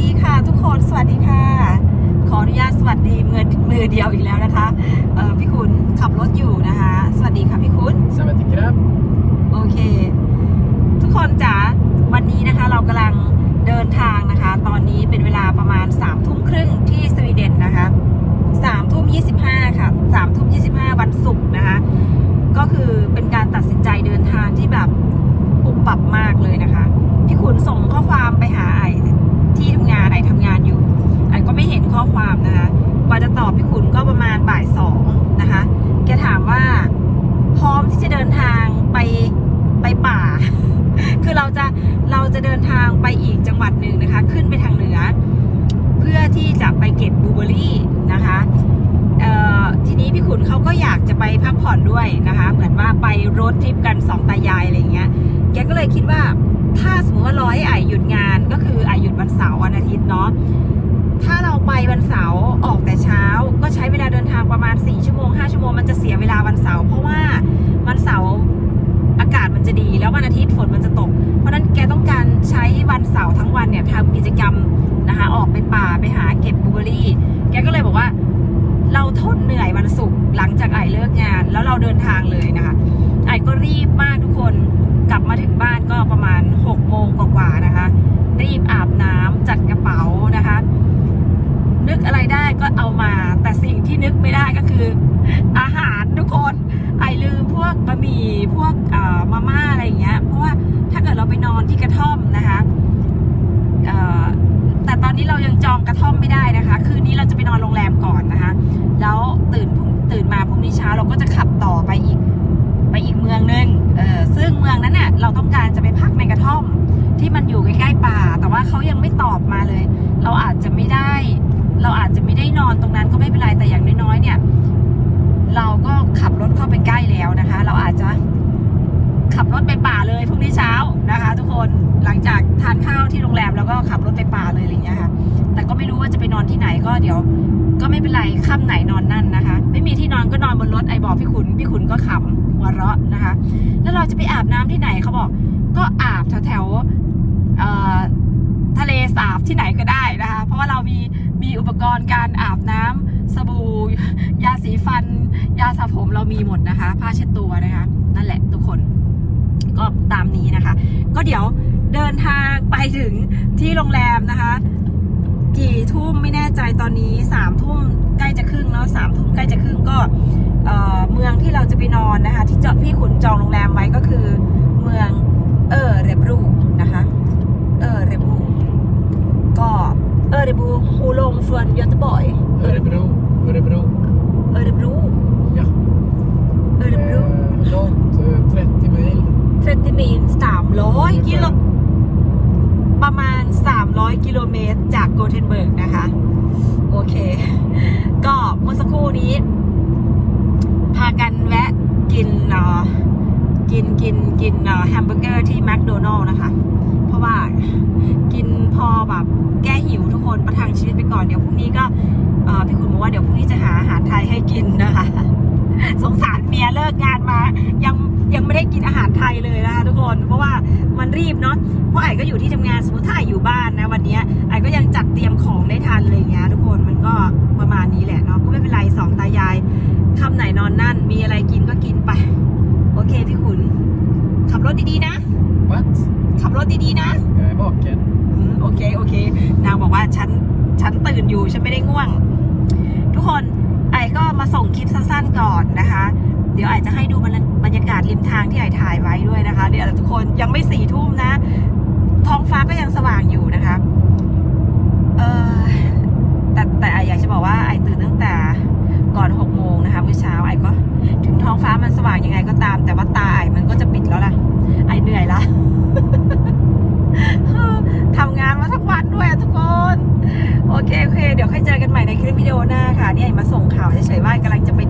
ดีค่ะทุกคนสวัสดีค่ะ ขออนุญาตสวัสดีมือมือเดียวอีกแล้วนะคะเออพี่คุณขับรถอยู่นะคะ สวัสดีค่ะพี่คุณสวัสดีครับโอเค ทุกคนจ๋าวันนี้นะคะเรากำลังเดินทางนะคะ ตอนนี้เป็นเวลาประมาณ3ามทุ่มครึ่งที่สวีเดนนะคะสามทุ่มยี่สิบห้าค่ะสามทุ่มยี่สิบห้าวันศุกร์นะคะ ก็คือเป็นการตัดสินใจเดินทางที่แบบปุบปับมากเลยนะคะ พี่ขุนส่งข้อความไปหาไอ ที่ทำงานไอทำงานอยู่ไอก็ไม่เห็นข้อความนะคะกว่าจะตอบพี่ขุนก็ประมาณบ่ายสองนะคะ แกถามว่าพร้อมที่จะเดินทางไปไปป่า คือเราจะเราจะเดินทางไปอีกจังหวัดหนึ่งนะคะ ขึ้นไปทางเหนือ เพื่อที่จะไปเก็บบลูเบอร์รี่นะคะทีนี้พี่ขุนเขาก็อยากจะไปพักผ่อนด้วยนะคะ เหมือนว่าไปรดทริปกันสองตายายอะไรอย่างเงี้ย ก็เลยคิดว่า ถ้าสมมติว่าร้อให้ไอหยุดงานก็คือไอหยุดวันเสาร์วันอาทิตย์เนาะถ้าเราไปวันเสาร์ออกแต่เช้า ก็ใช้เวลาเดินทางประมาณ 4 ชั่วโมง 5 ชั่วโมงมันจะเสียเวลาวันเสาร์เพราะว่าวันเสาร์อากาศมันจะดี แล้ววันอาทิตย์ฝนมันจะตก เพราะนั้นแกต้องการใช้วันเสาร์ทั้งวันเนี่ยทำกิจกรรมนะคะออกไปป่าไปหาเก็บบลูเบอรี่ แกก็เลยบอกว่า เราทนเหนื่อยวันศุกร์หลังจากไอเลิกงาน แล้วเราเดินทางเลยนะคะ ไอก็รีบมากทุกคนกลับมาถึงบ้านก็ประมาณ6โมงกว่าๆนะคะ รีบอาบน้ำจัดกระเป๋านะคะ นึกอะไรได้ก็เอามา แต่สิ่งที่นึกไม่ได้ก็คือ อาหารทุกคน ไอลืมพวกบะหมี่พวกเอ่อ มาม่าอะไรอย่างเงี้ย เพราะว่าถ้าเกิดเราไปนอนที่กระท่อมนะคะแต่ตอนนี้เรายังจองกระท่อมไม่ได้นะคะ คืนนี้เราจะไปนอนโรงแรมก่อนนะคะ แล้วตื่นพรุ่งตื่นมาพรุ่งนี้เช้าเราก็จะขับต่อไปอีกไปอีกเมืองหนึ่งเออซึ่งเมืองนั้นน่ะเราต้องการจะไปพักในกระท่อมที่มันอยู่ใกล้ๆป่า แต่ว่าเขายังไม่ตอบมาเลย เราอาจจะไม่ได้ เราอาจจะไม่ได้นอนตรงนั้นก็ไม่เป็นไรแต่อย่างน้อยๆเนี่ย เราก็ขับรถเข้าไปใกล้แล้วนะคะ เราอาจจะ ขับรถไปป่าเลยพรุ่งนี้เช้านะคะ ทุกคนหลังจากทานข้าวที่โรงแรมแล้วก็ขับรถไปป่าเลยอะไรอย่างเงี้ยค่ะ แต่ก็ไม่รู้ว่าจะไปนอนที่ไหนก็เดี๋ยว ก็ไม่เป็นไรค่ำไหนนอนนั่นนะคะ ไม่มีที่นอนก็นอนบนรถไอบอกพี่ขุนพี่ขุนก็ขำหัวเราะนะคะ แล้วเราจะไปอาบน้ำที่ไหนเขาบอก ก็อาบแถวๆเอ่อทะเลสาบที่ไหนก็ได้นะคะ เพราะว่าเรามีมีอุปกรณ์การอาบน้ำสบู่ยาสีฟัน ยาสระผมเรามีหมดนะคะ ผ้าเช็ดตัวนะคะ นั่นแหละทุกคน ก็ตามนี้นะคะ ก็เดี๋ยวเดินทางไปถึงที่โรงแรมนะคะ กี่ทุ่มไม่แน่ใจตอนนี้สามทุ่มใกล้จะครึ่งเนาะสามทุ่มใกล้จะครึ่งก็เมืองที่เราจะไปนอนนะคะ ที่เจาพี่ขุนจองโรงแรมไว้ก็คือเมืองเออเรบรูนะคะ เออเรบรูก็เออเรบรูฮูลงฟวนยอตบอย Örebro. Örebro. เออเรบรู Ja. เออเรบรู Eh, långt, eh, 30 mil. เทรนติมีนสามร้อยกิโลประมาณ 300 กิโลเมตร จากโกเทนเบิร์กนะคะ โอเค ก็เมื่อสักครู่นี้ พากันแวะกินเอ่อกินกินกินเอ่อแฮมเบอร์เกอร์ที่แมคโดนัลล์นะคะ เพราะว่ากินพอแบบแก้หิวทุกคนประทังชีวิตไปก่อน เดี๋ยวพรุ่งนี้ก็พี่คุณบอกว่าเดี๋ยวพรุ่งนี้จะหาอาหารไทยให้กินนะคะ สงสารเมียเลิกงานมา ยังยังไม่ได้กินอาหารไทยเลยนะคะทุกคน เพราะว่ามันรีบเนาะเพราะไอ้ก็อยู่ที่ทำงานสมมติถ้าไอ้อยู่บ้านนะวันเนี้ยไอ้ก็ยังจัดเตรียมของได้ทันเลยอย่างเงี้ยทุกคนมันก็ประมาณนี้แหละเนาะก็ไม่เป็นไรสองตายายค่ำไหนนอนนั่น มีอะไรกินก็กินไป โอเคพี่ขุน ขับรถดีๆนะ What? ขับรถดีๆนะ Jag är vaken. อืมโอเคโอเคนางบอกว่าฉันฉันตื่นอยู่ฉันไม่ได้ง่วง ทุกคน ไอก็มาส่งคลิปสั้นๆก่อนนะคะ เดี๋ยวไอจะให้ดูบรรยากาศริมทางที่ไอถ่ายไว้ด้วยนะคะ เดี๋ยวทุกคนยังไม่สี่ทุ่มนะ ท้องฟ้าก็ยังสว่างอยู่นะคะ เออแต่แต่ไออยากจะบอกว่าไอตื่นตั้งแต่ก่อนหกโมงนะคะเมื่อเช้าไอก็ ถึงท้องฟ้ามันสว่างยังไงก็ตาม แต่ว่าตาไอมันก็จะปิดแล้วล่ะ ไอเหนื่อยละทำงานมาทั้งวันด้วยอะทุกคน โอเคโอเค เดี๋ยวค่อยเจอกัน คลิปวิดีโอหน้าค่ะ เนี่ยมาส่งข่าวเฉยๆว่ากำลังจะไป